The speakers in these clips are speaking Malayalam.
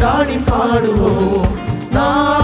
கொண்டாடி பாடுவோம். நான்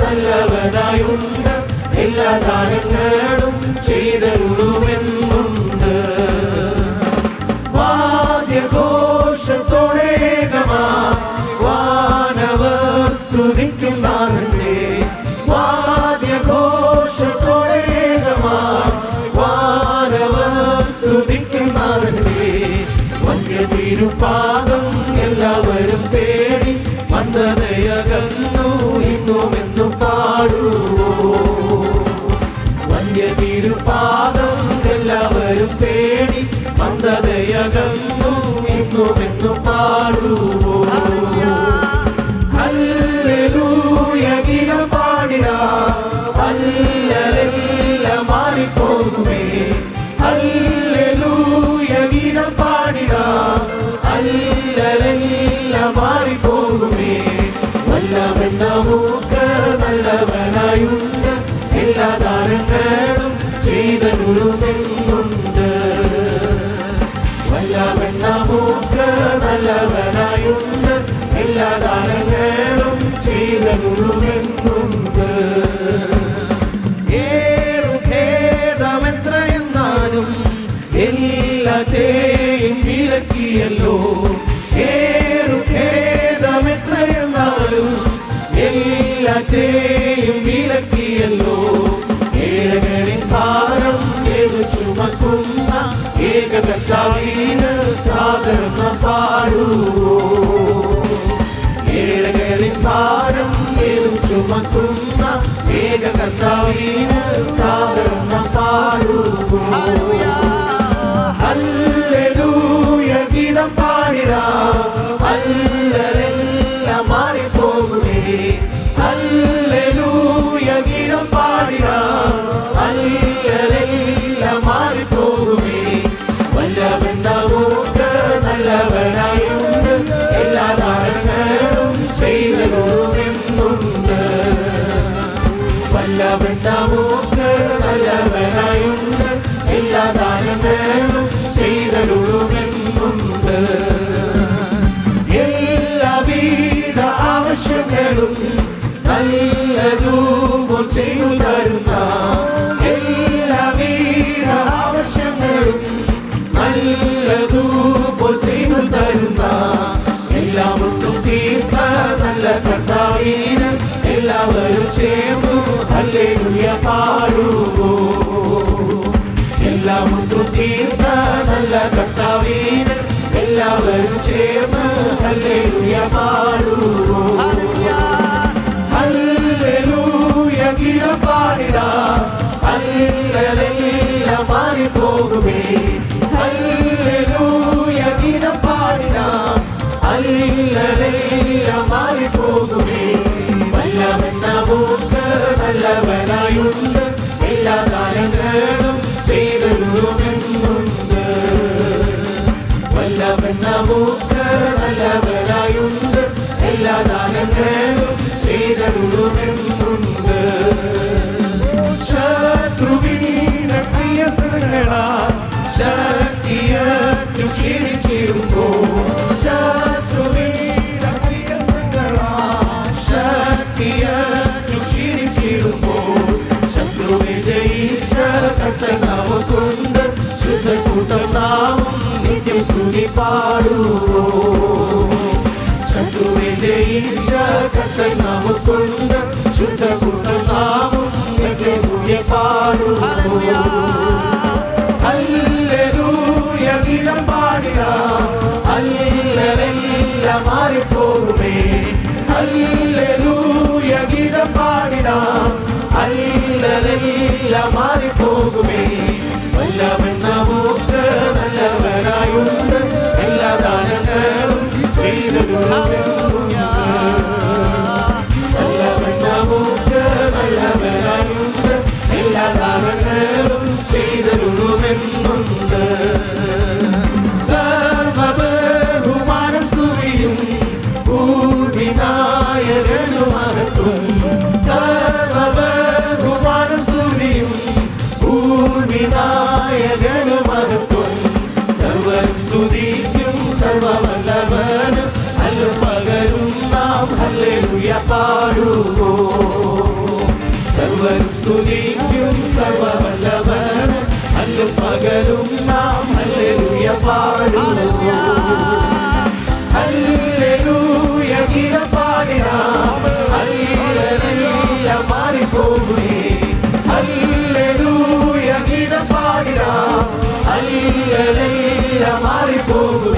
വല്ലവൻ അല്ലലെല്ലാം മാറിപ്പോകുമേ. പാടിടാം. നല്ലവനായുണ്ട്. എല്ലാ ദാനങ്ങളും ചെയ്തരുളുമെന്നുണ്ട് വല്ലവൻ എല്ലാ എല്ലാറ്റെയും വിലക്കിയല്ലോ ഏറുഖേദമെത്ര എന്നാലും എല്ലാറ്റെയും വിലക്കിയല്ലോ ഏഴകളിൽ ഭാരം ഏതു ചുമക്കുന്ന ഏകകർത്താവീന് സാദരം പാടൂ ഏഴകളിൽ ഭാരം ഏതും ചുമക്കുന്ന ഏകകർത്താവീന് ചെയ്തു തരുന്ന എല്ലാവിധ ആവശ്യങ്ങളും നല്ലതും ചെയ്തു തരുന്ന എല്ലാവർക്കും തീർത്ത നല്ല കർത്താവീന് എല്ലാവരും ചേർന്നു ഹല്ലേലൂയ പാടുവോ എല്ലാവർക്കും തീർത്ത നല്ല കർത്താവീന് എല്ലാവരും ചേർന്ന് ഹല്ലേലൂയ പാടുവോ. ഹല്ലേലൂയ മാറിപ്പോകുമേ ഹല്ലേലൂയ ഗീതം പാടിടാ ഹല്ലേലൂയ മാറിപ്പോകുമേ വല്ലവൻ നമുക്ക് നല്ലവനായുണ്ട് എല്ലാ കാലങ്ങളും ചെയ്തരുമെന്നുണ്ട് വല്ലവൻ നമുക്ക് നല്ലവനായുണ്ട് చేశాడు శత్రువే జయించక నమ్ముకున్న శుద్ధ కుటుంబాము పాడు అల్లెలూయ గీతం పాడిన అల్లెలెల్ల మారిపోగుమే అల్లెలూ പകലും നാം ഹല്ലേലൂയ പാടുവോ ഹല്ലേലൂയ ഗീതം പാടിനാം ഹല്ലേലൂയ മാറിപ്പോകുമേ ഹല്ലേലൂയ ഗീതം പാടിനാം ഹല്ലേലൂയ മാറിപ്പോകുമേ വല്ലവൻ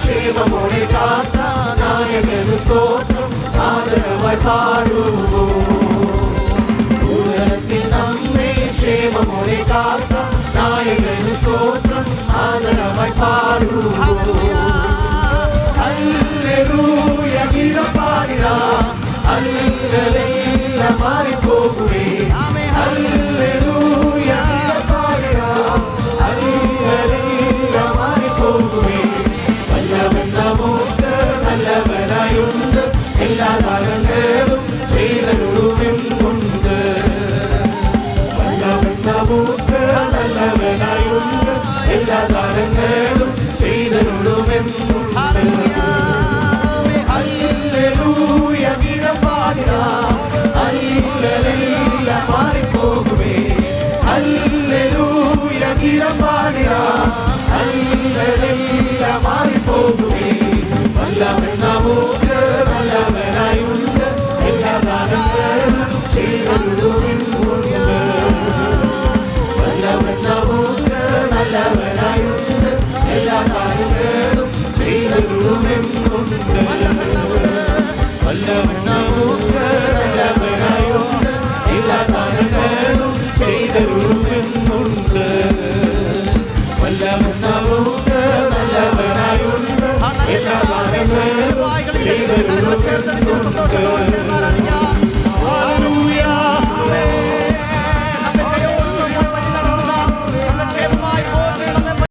ക്ഷേമമോടെ കാത്ത നായകന് സ്തോത്രം ആദരവായി പാടുവോ. ഉദരത്തിൽ നമ്മെ ക്ഷേമമോടെ കാത്ത നായകന് സ്തോത്രം ആദരവായി പാടുവോ. അല്ലേ പാടിനാ ഹല്ലേലൂയ കാലങ്ങളും ചെയ്തരുളുമെന്നുണ്ട് വല്ലവൻ നമുക്ക് നല്ലവനായുണ്ട് എല്ലാ കാലങ്ങളും ചെയ്തരുളുമെന്നുണ്ട് ഹല്ലേലൂയ ഗീതം